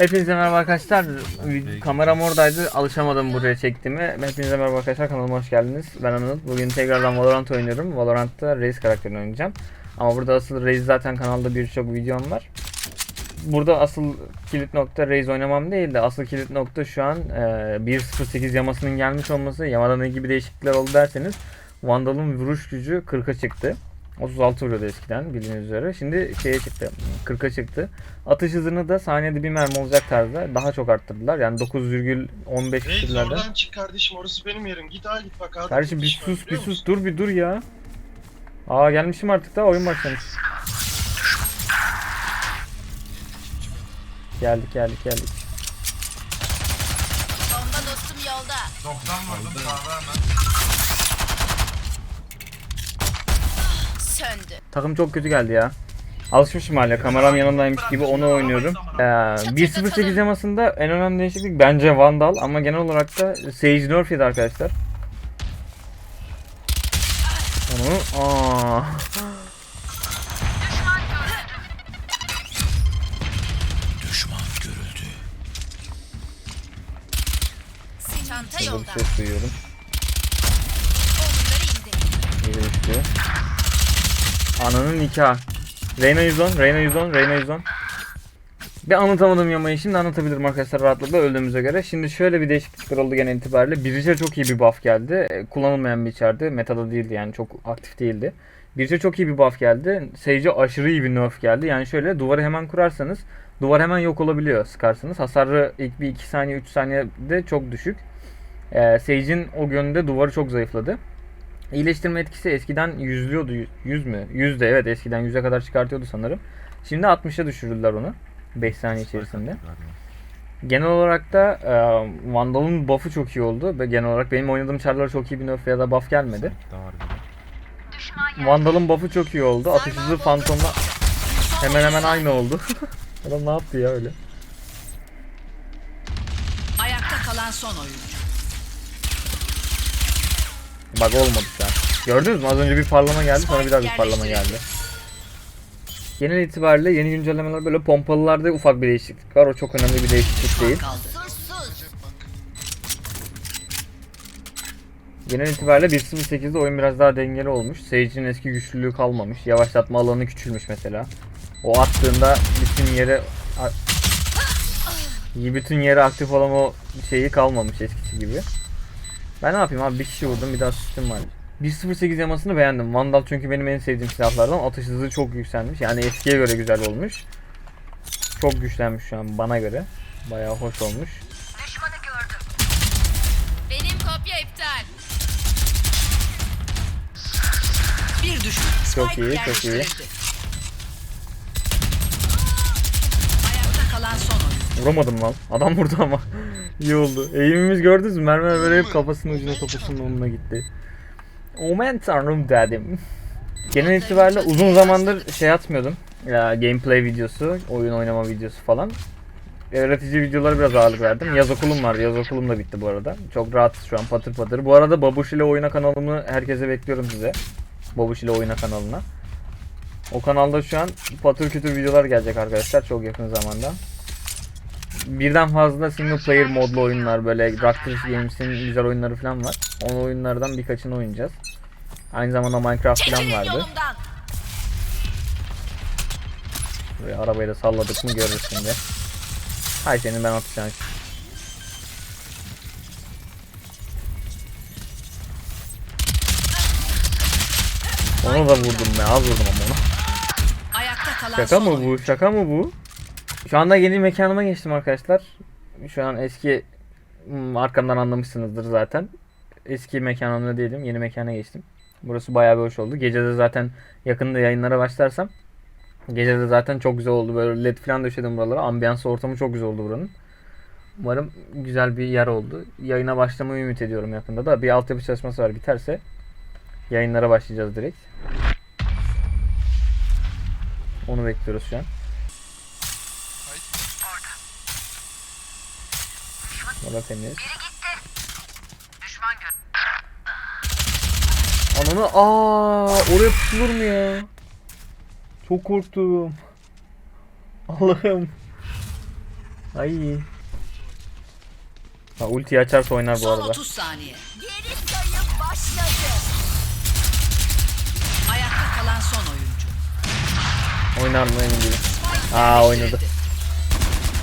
Hepinize merhaba arkadaşlar. Kameram oradaydı. Alışamadım buraya çektiğime. Hepinize merhaba arkadaşlar. Kanalıma hoş geldiniz. Ben Anıl. Bugün tekrardan Valorant oynuyorum. Valorant'ta Reis karakterini oynayacağım. Ama burada asıl Reis zaten kanalda birçok videom var. Burada asıl kilit nokta Reis oynamam değil de asıl kilit nokta şu an e, 1.08 yamasının gelmiş olması. Yamada ne gibi değişiklikler oldu derseniz Vandal'ın vuruş gücü 40'a çıktı. 36 vuruyordu eskiden bildiğiniz üzere. Şimdi şeye çıktı. 40'a çıktı. Atış hızını da saniyede bir mermi olacak tarzda daha çok arttırdılar. Yani 9,15 Reis küsürlerden. oradan çık kardeşim orası benim yerim. Git al git bak adam. Kardeşim bir sus bir sus dur bir dur ya. Aa gelmişim artık da oyun başlamış. Geldik geldik geldik. Bomba dostum yolda. 90 vurdum sağda hemen. Söndü. Takım çok kötü geldi ya. Alışmışım hala kameram yanındaymış gibi onu oynuyorum. Ee, 1.08 yamasında en önemli değişiklik bence Vandal ama genel olarak da Sage Nerf yedi arkadaşlar. Onu aa. Çanta Burada bir yolda. ses duyuyorum. Biri düştü. Ananın nikahı. Reyna 110, Reyna 110, Reyna 110. Bir anlatamadım yamayı şimdi anlatabilirim arkadaşlar rahatlıkla öldüğümüze göre. Şimdi şöyle bir değişiklikler oldu genel itibariyle. Birişe çok iyi bir buff geldi. E, Kullanılmayan bir içerdi. Metada değildi yani çok aktif değildi. Birişe çok iyi bir buff geldi. Sage'e aşırı iyi bir nerf geldi. Yani şöyle duvarı hemen kurarsanız duvar hemen yok olabiliyor sıkarsanız. Hasarı ilk bir 2 saniye 3 saniyede çok düşük. Ee, Sage'in o yönde duvarı çok zayıfladı. İyileştirme etkisi eskiden yüzlüyordu. Yüz- Yüz mü? Yüzde evet eskiden yüze kadar çıkartıyordu sanırım. Şimdi 60'a düşürdüler onu. 5 saniye içerisinde. Genel olarak da e, Vandal'ın buff'ı çok iyi oldu. Ve genel olarak benim oynadığım çarlara çok iyi bir nerf ya da buff gelmedi. Vandal'ın buff'ı çok iyi oldu. Atış hızı Phantom'la hemen hemen aynı oldu. Adam ne yaptı ya öyle? Ayakta kalan son oyuncu. Bak olmadı şu an. Gördünüz mü? Az önce bir parlama geldi sonra bir daha bir parlama geldi. Genel itibariyle yeni güncellemeler böyle pompalılarda ufak bir değişiklik var. O çok önemli bir değişiklik değil. Genel itibariyle 1.08'de oyun biraz daha dengeli olmuş. Sage'in eski güçlülüğü kalmamış. Yavaşlatma alanı küçülmüş mesela. O attığında bütün yere a- bütün yere aktif olan o şeyi kalmamış eskisi gibi. Ben ne yapayım abi bir kişi vurdum bir daha süstim var. 1.08 yamasını beğendim. Vandal çünkü benim en sevdiğim silahlardan. Atış hızı çok yükselmiş. Yani eskiye göre güzel olmuş. Çok güçlenmiş şu an bana göre. Bayağı hoş olmuş. Benim kopya iptal. Bir düşman. Çok iyi, çok iyi. yerleştirildi. Ayakta kalan son oyuncu. Vuramadım lan. Adam vurdu ama. İyi oldu. Eğimimiz gördünüz mü? Mermer böyle hep kafasının ucuna kafasının onunla gitti. Aman tanrım dedim. Genel itibariyle uzun zamandır şey atmıyordum. Ya, gameplay videosu, oyun oynama videosu falan. Öğretici videolara biraz ağırlık verdim. Yaz okulum var. Yaz okulum da bitti bu arada. Çok rahatız şu an patır patır. Bu arada Babuş ile Oyuna kanalımı herkese bekliyorum size. Babuş ile Oyuna kanalına. O kanalda şu an patır kütür videolar gelecek arkadaşlar çok yakın zamanda birden fazla single player modlu oyunlar böyle Rockfish Games'in güzel oyunları falan var. O oyunlardan birkaçını oynayacağız. Aynı zamanda Minecraft falan vardı. Buraya arabayı da salladık mı görürüz şimdi. Hay senin ben atacağım. Onu da vurdum ya az vurdum ama onu. Şaka mı bu? Şaka mı bu? Şu anda yeni mekanıma geçtim arkadaşlar. Şu an eski hmm, arkamdan anlamışsınızdır zaten. Eski mekanımda değilim. Yeni mekana geçtim. Burası bayağı bir hoş oldu. Gece de zaten yakında yayınlara başlarsam Gece de zaten çok güzel oldu. Böyle led falan döşedim buralara. Ambiyans ortamı çok güzel oldu buranın. Umarım güzel bir yer oldu. Yayına başlamayı ümit ediyorum yakında da. Bir altyapı çalışması var. Biterse yayınlara başlayacağız direkt. Onu bekliyoruz şu an. Valla temiz. Ananı aa oraya tutulur mu ya? Çok korktum. Allah'ım. Ay. Ha, ultiyi açarsa oynar bu Son arada. 30 saniye. Geri sayım başladı. Ayakta kalan son oyuncu. Oynar mı emin değilim. Aa oynadı.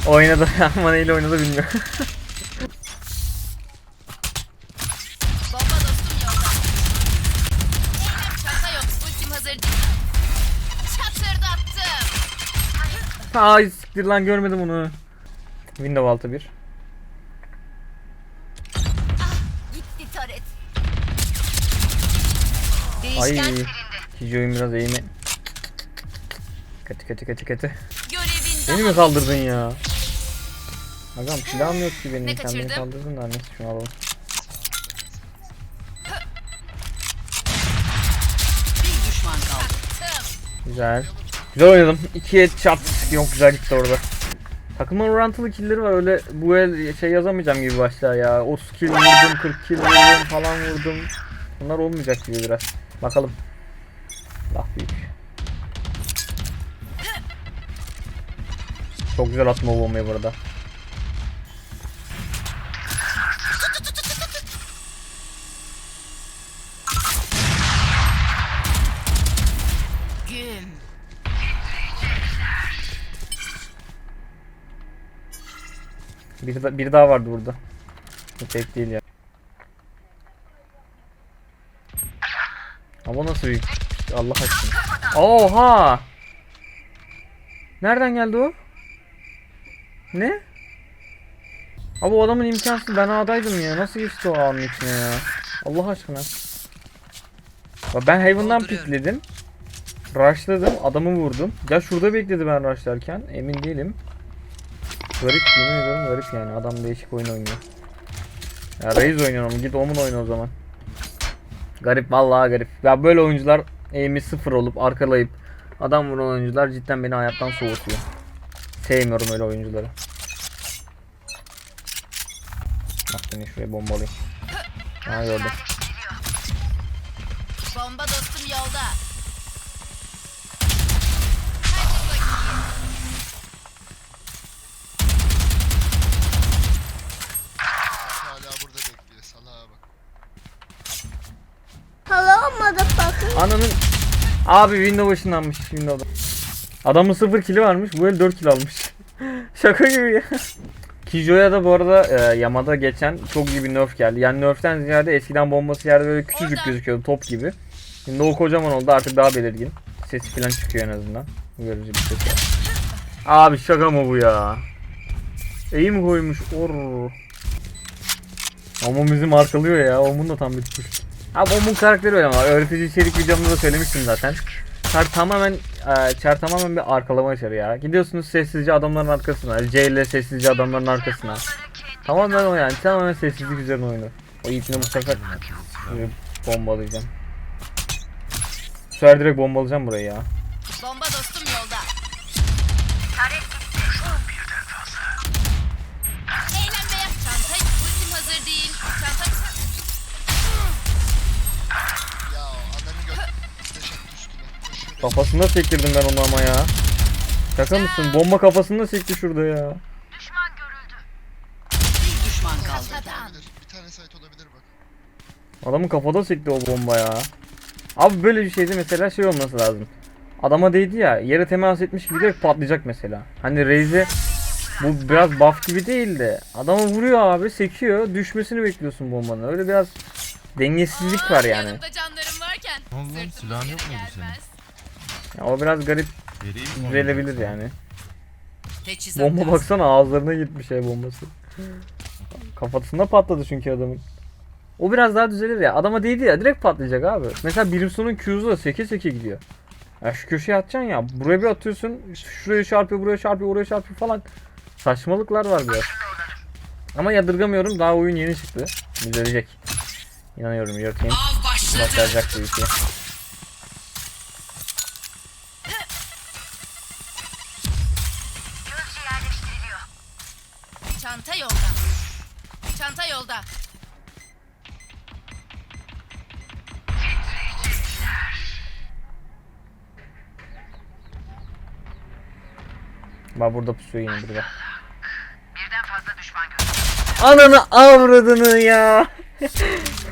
Oynadı ama neyle oynadı bilmiyorum. Ay siktir lan görmedim onu. Window altı bir. Gitti taret. Ay. Değişken Kijo'yun biraz eğimi. Kötü kötü kötü kötü. Beni mi kaldırdın ya? Agam silahım yok ki benim. Ne Sen beni kaçırdım? kaldırdın da neyse şunu alalım. Bir düşman kaldı. Tım. Güzel. Güzel oynadım. 2'ye çat. Yok güzel gitti orada. Takımın orantılı killleri var öyle bu el şey yazamayacağım gibi başlar ya. 30 kill vurdum, 40 kill vurdum falan vurdum. Bunlar olmayacak gibi biraz. Bakalım. Lah büyük. Çok güzel attım o bombayı burada. Bir, da, biri daha vardı burada. Bu tek değil ya. Ama nasıl büyük? Allah aşkına. Oha! Nereden geldi o? Ne? Abi o adamın imkansız. Ben A'daydım ya. Nasıl geçti o A'nın içine ya? Allah aşkına. Bak Ben Haven'dan pikledim. Rushladım. Adamı vurdum. Ya şurada bekledi ben rushlarken. Emin değilim. Garip yemin ediyorum garip yani. Adam değişik oyun oynuyor. Ya Reis oynuyorum. Git Omun oyna o zaman. Garip vallahi garip. Ya böyle oyuncular aim'i sıfır olup arkalayıp adam vuran oyuncular cidden beni hayattan soğutuyor. Sevmiyorum öyle oyuncuları. Bak beni şuraya bombalayayım. Ha gördüm. Bomba dostum yolda. Hadi bakayım. Hala burada bekliyor salağa bak. Ananın Abi window ışınlanmış window'da. Adamın 0 kili varmış. Bu el 4 kill almış. Şaka gibi ya. Kijo'ya da bu arada e, Yamada geçen çok iyi bir nerf geldi. Yani nerf'ten ziyade eskiden bombası yerde böyle küçücük gözüküyordu top gibi. Şimdi o kocaman oldu artık daha belirgin. Sesi falan çıkıyor en azından. Görücü bir ses var. Abi şaka mı bu ya? İyi mi koymuş? Or. Omum bizi markalıyor ya. Omum da tam bir kuş. Abi Omum karakteri öyle ama öğretici içerik videomda da söylemiştim zaten. Çar tamamen e, Çar tamamen bir arkalama işarı ya. Gidiyorsunuz sessizce adamların arkasına. C ile sessizce adamların arkasına. Tamamen o yani. Tamamen sessizlik üzerine oyunu. O ipini bu sefer bombalayacağım. Bu direkt bombalayacağım burayı ya. Bomba dostum yolda. Koşuyor. Kafasında sektirdim ben onu ama ya. Şaka mısın? Bomba kafasında sekti şurada ya. Bir düşman kaldı. Olabilir. Bir tane site olabilir bak. Adamın kafada sekti o bomba ya. Abi böyle bir şeyde mesela şey olması lazım. Adama değdi ya yere temas etmiş gibi direkt patlayacak mesela. Hani Raze'e bu biraz buff gibi değil de adamı vuruyor abi sekiyor düşmesini bekliyorsun bombanın. Öyle biraz dengesizlik var yani. Yanımda canlarım varken. Oğlum sırtım silahın yok muydu senin? gelmez. Ya o biraz garip Vereyim mi? düzelebilir yani. Teçhizat Bomba lazım. baksana ağızlarına gitmiş şey bombası. Kafasında patladı çünkü adamın. O biraz daha düzelir ya. Adama değdi ya direkt patlayacak abi. Mesela Brimstone'un Q'su da seke seke gidiyor. Ya şu köşeye atacaksın ya. Buraya bir atıyorsun. Şuraya çarpıyor, buraya çarpıyor, oraya çarpıyor falan. Saçmalıklar var biraz. Ama yadırgamıyorum. Daha oyun yeni çıktı. Düzelecek. İnanıyorum. Yorkayım. Av başladı. Başlayacak bu işi. Bak burada pusuyor yine burada. Ananı avradını ya.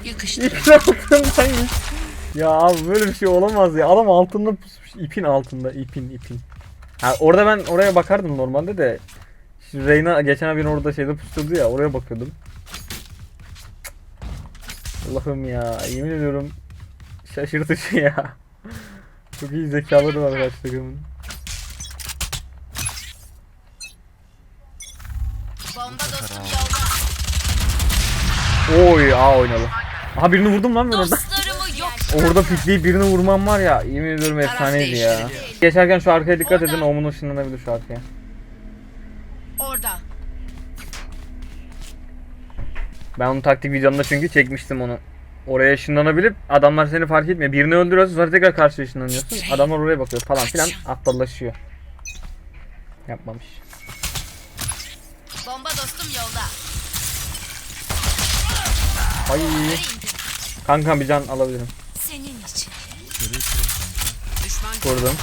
Yakıştı. Altındaymış. Ya abi böyle bir şey olamaz ya. Adam altında pusmuş. İpin altında. ipin ipin. Ha, orada ben oraya bakardım normalde de. Şimdi Reyna geçen abi orada şeyde pusturdu ya. Oraya bakıyordum. Allah'ım ya. Yemin ediyorum. Şaşırtıcı ya. Çok iyi zekaları var karşı Oy A oynadı. Aha birini vurdum lan ben orada. Orada pikleyip birini vurmam var ya. Yemin ediyorum efsaneydi ya. Geçerken şu arkaya dikkat edin. Omun ışınlanabilir şu arkaya. Orada. Ben onun taktik videomda çünkü çekmiştim onu. Oraya ışınlanabilip adamlar seni fark etmiyor. Birini öldürüyorsun sonra tekrar karşı ışınlanıyorsun. Adamlar oraya bakıyor falan filan aptallaşıyor. Yapmamış. Bomba dostum yolda. Ay İndir. kanka bir can alabilirim. Senin için. Vurdum.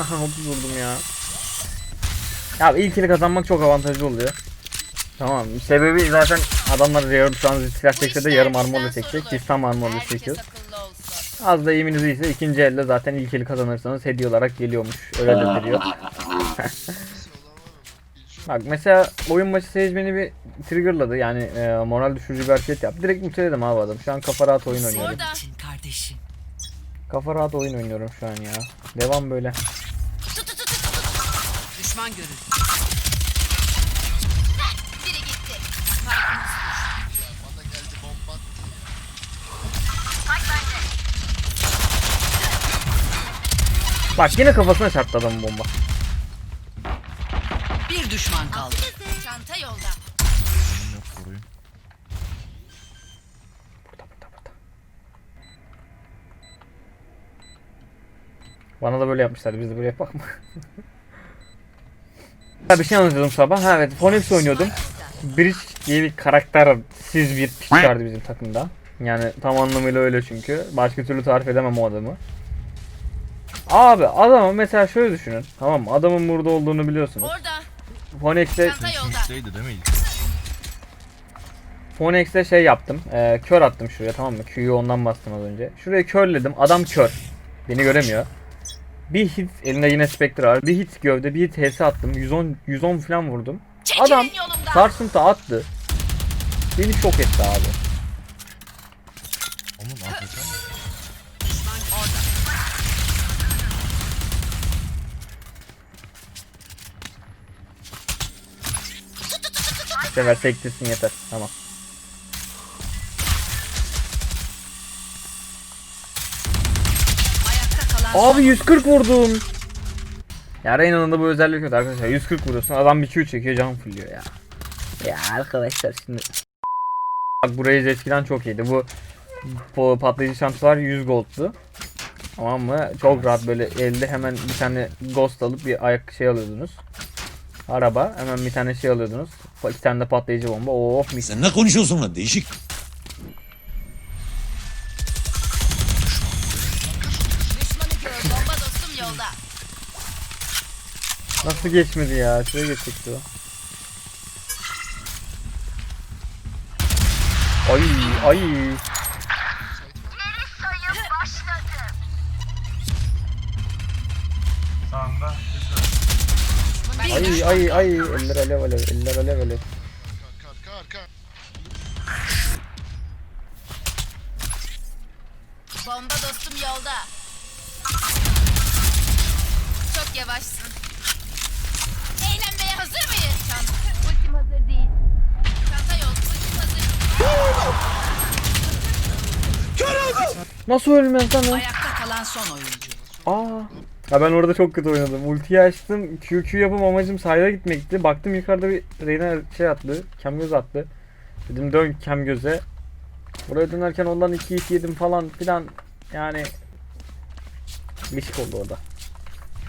Aha 30 vurdum ya. Ya ilk eli kazanmak çok avantajlı oluyor. Tamam. Sebebi zaten adamlar yarım şu an silah çekse de yarım armorla çekecek. Biz tam armorla çekiyoruz. Az da yeminiz iyiyse ikinci elde zaten ilk eli kazanırsanız hediye olarak geliyormuş. Öyle de diyor. Bak mesela oyun başı Sage beni bir triggerladı yani e, moral düşürücü bir hareket yaptı. Direkt muteledim abi adam. Şu an kafa rahat oyun oynuyorum. Kafa rahat oyun oynuyorum şu an ya. Devam böyle. Düşman görüldü. Bak yine kafasına çarptı adamın bomba. Bir düşman kaldı. Çanta yolda. Canım yok koruyun. Burada burada burada. Bana da böyle yapmışlar. Biz de böyle yapak mı? ya bir şey anlatıyordum sabah. Ha evet. Phoenix oynuyordum. Bridge diye bir karakter siz bir piç vardı bizim takımda. Yani tam anlamıyla öyle çünkü. Başka türlü tarif edemem o adamı. Abi adamı mesela şöyle düşünün. Tamam mı? Adamın burada olduğunu biliyorsunuz. Orada. Phoenix'te Çanta yolda. Finish'teydi değil mi ilk? Phoenix'te şey yaptım. E, kör attım şuraya tamam mı? Q'yu ondan bastım az önce. Şuraya körledim. Adam kör. Beni göremiyor. Bir hit elinde yine Spectre var. Bir hit gövde, bir hit HS attım. 110 110 falan vurdum. Çekilin Adam yolumdan. sarsıntı attı. Beni şok etti abi. Sefer sektirsin yeter. Tamam. Abi 140 vurdum. Ya Reyna'nın da bu özelliği kötü arkadaşlar. 140 vuruyorsun adam bir Q çekiyor can fulluyor ya. Ya arkadaşlar şimdi. Bak burayı eskiden çok iyiydi. Bu, bu patlayıcı çantalar 100 gold'tu. Tamam mı? Çok rahat böyle elde hemen bir tane ghost alıp bir ayak şey alıyordunuz. Araba hemen bir tane şey alıyordunuz. İki tane de patlayıcı bomba. Oh mis. Sen ne konuşuyorsun lan değişik. Nasıl geçmedi ya? Şuraya geçecekti o. Ay ay. Ay ay ay. Eller alev alev. Eller alev alev. Arka arka arka. Bomba dostum yolda. Çok yavaşsın. Eğlenmeye hazır mıyız? Çanta. Ultim hazır değil. Çanta yolda. Ultim hazır. Nasıl ölmez lan o? ayakta kalan son oyuncu. Aa. Ya ben orada çok kötü oynadım. Ultiyi açtım. QQ yapım amacım sahile gitmekti. Baktım yukarıda bir Reyna şey attı. Kem göz attı. Dedim dön kem göze. Buraya dönerken ondan iki hit yedim falan filan. Yani Mişik oldu orada.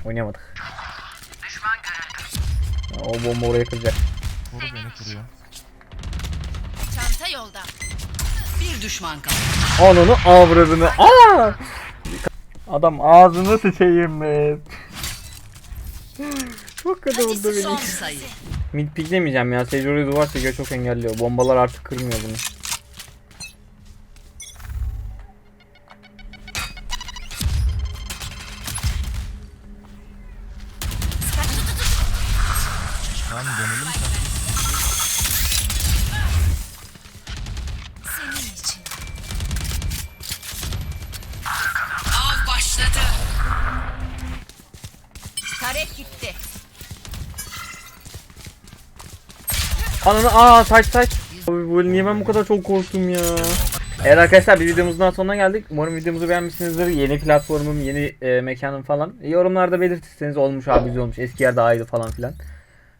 Oynayamadık. Ya, o bomba oraya kıracak. koru beni kuruyor. Çanta yolda. Bir düşman kaldı. Ananı avradını. Aa! Adam ağzını sıçayım be. Çok kötü oldu Acısı son beni. sayı. Mid piklemeyeceğim ya. Sage orayı duvar çekiyor çok engelliyor. Bombalar artık kırmıyor bunu. Ananı aa taç taç. Abi bu niye ben bu kadar çok korktum ya. Evet arkadaşlar bir videomuzun daha sonuna geldik. Umarım videomuzu beğenmişsinizdir. Yeni platformum, yeni e, mekanım falan. Yorumlarda belirtirseniz olmuş abi olmuş. Eski yer daha iyiydi falan filan.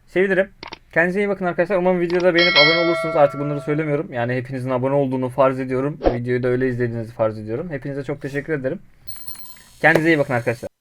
Sevinirim. Kendinize iyi bakın arkadaşlar. Umarım videoda beğenip abone olursunuz. Artık bunları söylemiyorum. Yani hepinizin abone olduğunu farz ediyorum. Videoyu da öyle izlediğinizi farz ediyorum. Hepinize çok teşekkür ederim. Kendinize iyi bakın arkadaşlar.